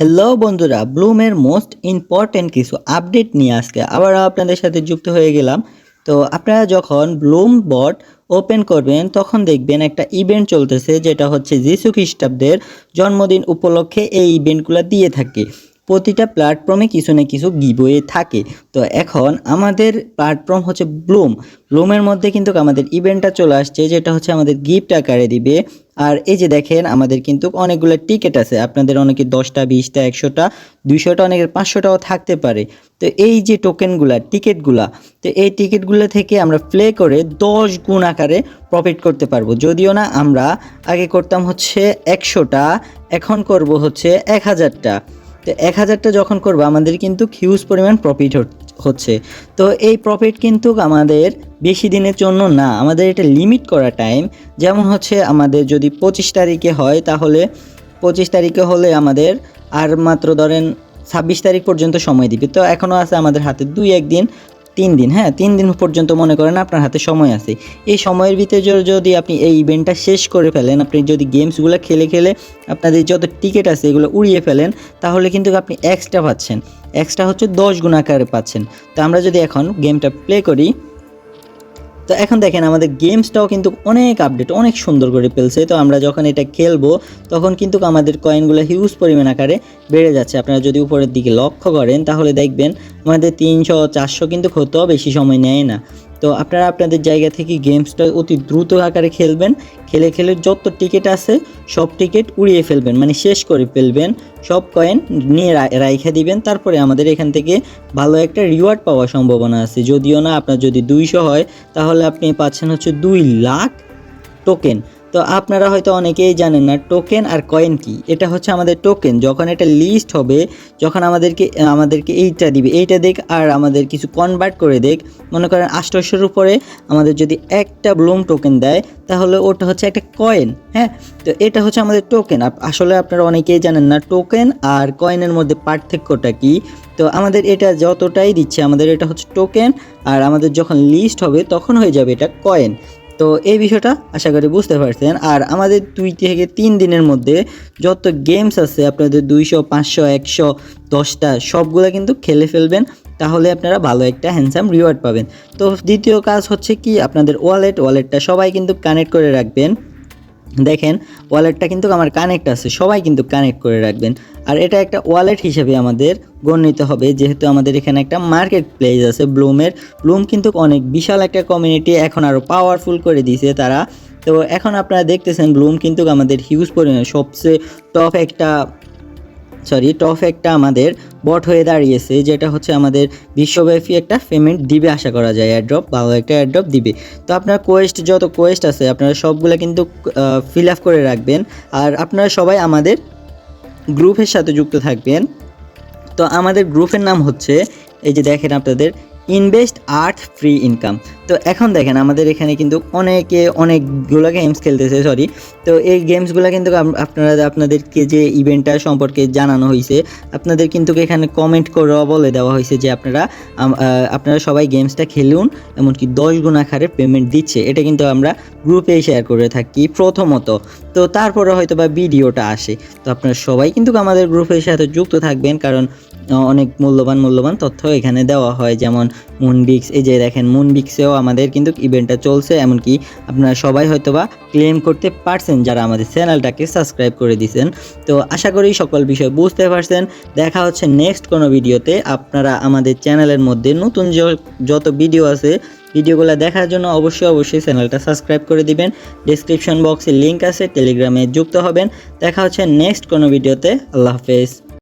Hello বন্ধুরা ব্লুমের most important কিছু আপডেট নিয়ে আজকে আবার আপনাদের সাথে যুক্ত হয়ে গেলাম। তো আপনারা যখন ব্লুম বট ওপেন করবেন, তখন দেখবেন একটা ইভেন্ট চলতেছে, যেটা হচ্ছে যিশু খ্রিস্টাব্দের জন্মদিন উপলক্ষে এই ইভেন্টগুলো দিয়ে থাকে। প্রতিটা প্ল্যাটফর্মে কিছু না কিছু গিবয়ে থাকে। তো এখন আমাদের প্ল্যাটফর্ম হচ্ছে ব্লুম ব্লুমের মধ্যে কিন্তু আমাদের ইভেন্টটা চলে আসছে, যেটা হচ্ছে আমাদের গিফট আকারে দিবে। আর এই যে দেখেন, আমাদের কিন্তু অনেকগুলো টিকিট আছে। আপনাদের অনেকে দশটা, বিশটা, একশোটা, দুইশোটা, অনেকের পাঁচশোটাও থাকতে পারে। তো এই যে টোকেনগুলা টিকিটগুলা তো এই টিকিটগুলো থেকে আমরা প্লে করে দশ গুণ আকারে প্রফিট করতে পারব। যদিও না, আমরা আগে করতাম হচ্ছে একশোটা, এখন করব হচ্ছে এক হাজারটা। তো এক হাজারটা যখন করব, আমাদের কিন্তু হিউজ পরিমাণ প্রফিট হচ্ছে। তো এই প্রফিট কিন্তু আমাদের বেশি দিনের জন্য না, আমাদের এটা লিমিট করা টাইম যেমন হচ্ছে আমাদের যদি পঁচিশ তারিখে হয়, তাহলে পঁচিশ তারিখে হলে আমাদের আর মাত্র ধরেন ছাব্বিশ তারিখ পর্যন্ত সময় দিবে। তো এখনও আছে আমাদের হাতে দুই একদিন তিন দিন হ্যাঁ তিন দিন পর্যন্ত মনে করেন আপনার হাতে সময় আছে। এই সময়ের ভিতরে যদি আপনি এই ইভেন্টটা শেষ করে ফেলেন, আপনি যদি গেমসগুলো খেলে খেলে আপনাদের যত টিকিট আছে এগুলো উড়িয়ে ফেলেন, তাহলে কিন্তু আপনি এক্সট্রা পাচ্ছেন। এক্সট্রা হচ্ছে দশ গুণ আকারে পাচ্ছেন। তো আমরা যদি এখন গেমটা প্লে করি তো এখন দেখেন আমাদের গেমসটাও কিন্তু অনেক আপডেট অনেক সুন্দর করে ফেলছে। তো আমরা যখন এটা খেলব, তখন কিন্তু আমাদের কয়েনগুলো হিউজ পরিমাণ আকারে বেড়ে যাচ্ছে। আপনারা যদি উপরের দিকে লক্ষ্য করেন, তাহলে দেখবেন আমাদের তিনশো, চারশো কিন্তু হতেও বেশি সময় নেয় না। তো আপনারা আপনাদের জায়গা থেকে গেমসটা অতি দ্রুত আকারে খেলবেন। খেলে খেলে যত টিকিট আছে, সব টিকিট উড়িয়ে ফেলবেন মানে শেষ করে ফেলবেন। সব কয়েন নিয়ে রাইখা দিবেন, তারপরে আমাদের এখান থেকে ভালো একটা রিওয়ার্ড পাওয়ার সম্ভাবনা আছে। যদিও না, আপনার যদি দুইশো হয়, তাহলে আপনি পাচ্ছেন হচ্ছে দুই লাখ টোকেন তো আপনারা হয়তো অনেকেই জানেন না টোকেন আর কয়েন কি? এটা হচ্ছে আমাদের টোকেন যখন এটা লিস্ট হবে, যখন আমাদেরকে আমাদেরকে এইটা দিবে, এইটা দেখ আর আমাদের কিছু কনভার্ট করে দেখ। মনে করেন আষ্টশোর উপরে আমাদের যদি একটা ব্লুম টোকেন দেয়, তাহলে ওটা হচ্ছে একটা কয়েন হ্যাঁ? তো এটা হচ্ছে আমাদের টোকেন আসলে আপনারা অনেকেই জানেন না টোকেন আর কয়েনের মধ্যে পার্থক্যটা কি? তো আমাদের এটা যতটাই দিচ্ছে, আমাদের এটা হচ্ছে টোকেন আর আমাদের যখন লিস্ট হবে, তখন হয়ে যাবে এটা কয়েন তো এই বিষয়টা আশা করি বুঝতে পারছেন। আর আমাদের দুই থেকে তিন দিনের মধ্যে যত গেমস আছে, আপনাদের দুইশো, পাঁচশো, একশো, দশটা, সবগুলো কিন্তু খেলে ফেলবেন। তাহলে আপনারা ভালো একটা হ্যান্ডসাম রিওয়ার্ড পাবেন। তো দ্বিতীয় কাজ হচ্ছে কি, আপনাদের ওয়ালেট ওয়ালেটটা সবাই কিন্তু কানেক্ট করে রাখবেন। দেখেন ওয়ালেটটা কিন্তু আমার কানেক্ট আছে, সবাই কিন্তু কানেক্ট করে রাখবেন। আর এটা একটা ওয়ালেট হিসেবে আমাদের গণ্যিত হবে, যেহেতু আমাদের এখানে একটা মার্কেট প্লেস আছে ব্লুমের ব্লুম কিন্তু অনেক বিশাল একটা কমিউনিটি এখন আরও পাওয়ারফুল করে দিয়েছে তারা। তো এখন আপনারা দেখতেছেন ব্লুম কিন্তু আমাদের হিউজ পরিমাণে সবচেয়ে টপ একটা সরি টফ একটা আমাদের বট হয়ে দাঁড়িয়েছে, যেটা হচ্ছে আমাদের বিশ্বব্যাপী একটা পেমেন্ট দিবে আশা করা যায় অ্যাড্রপ ভালো একটা অ্যাড্রপ দিবে। তো আপনার কোয়েস্ট যত কোয়েস্ট আছে, আপনারা সবগুলো কিন্তু ফিল আপ করে রাখবেন, আর আপনারা সবাই আমাদের গ্রুপের সাথে যুক্ত থাকবেন। তো আমাদের গ্রুপের নাম হচ্ছে, এই যে দেখেন আপনাদের ইনভেস্ট আর্ট ফ্রি ইনকাম। তো এখন দেখেন আমাদের এখানে কিন্তু অনেকে অনেকগুলো গেমস খেলতেছে সরি তো এই গেমসগুলো কিন্তু আপনারা আপনাদেরকে যে ইভেন্টটা সম্পর্কে জানানো হয়েছে আপনাদের কিন্তু এখানে কমেন্ট করে বলে দেওয়া হয়েছে যে আপনারা আপনারা সবাই গেমসটা খেলুন, এমনকি দশ গুণ আকারে পেমেন্ট দিচ্ছে। এটা কিন্তু আমরা গ্রুপে শেয়ার করে থাকি প্রথমত। তো তারপরে হয়তো বা ভিডিওটা আসে। তো আপনারা সবাই কিন্তু আমাদের গ্রুপের সাথে যুক্ত থাকবেন, কারণ অনেক মূল্যবান মূল্যবান তথ্য এখানে দেওয়া হয়। যেমন মুনবিক্স এই যে দেখেন মুনবিক্সেও আমাদের কিন্তু ইভেন্টটা চলছে, এমনকি আপনারা সবাই হয়তোবা ক্লেম করতে পারছেন যারা আমাদের চ্যানেলটাকে সাবস্ক্রাইব করে দিয়েছেন। তো আশা করি সকল বিষয় বুঝতে পারছেন। দেখা হচ্ছে নেক্সট কোনো ভিডিওতে আপনারা আমাদের চ্যানেলের মধ্যে নতুন যত ভিডিও আছে ভিডিওগুলো দেখার জন্য অবশ্যই অবশ্যই চ্যানেলটা সাবস্ক্রাইব করে দিবেন। ডিসক্রিপশন বক্সে লিংক আছে টেলিগ্রামে যুক্ত হবেন। দেখা হচ্ছে নেক্সট কোনো ভিডিওতে আল্লাহ হাফেজ।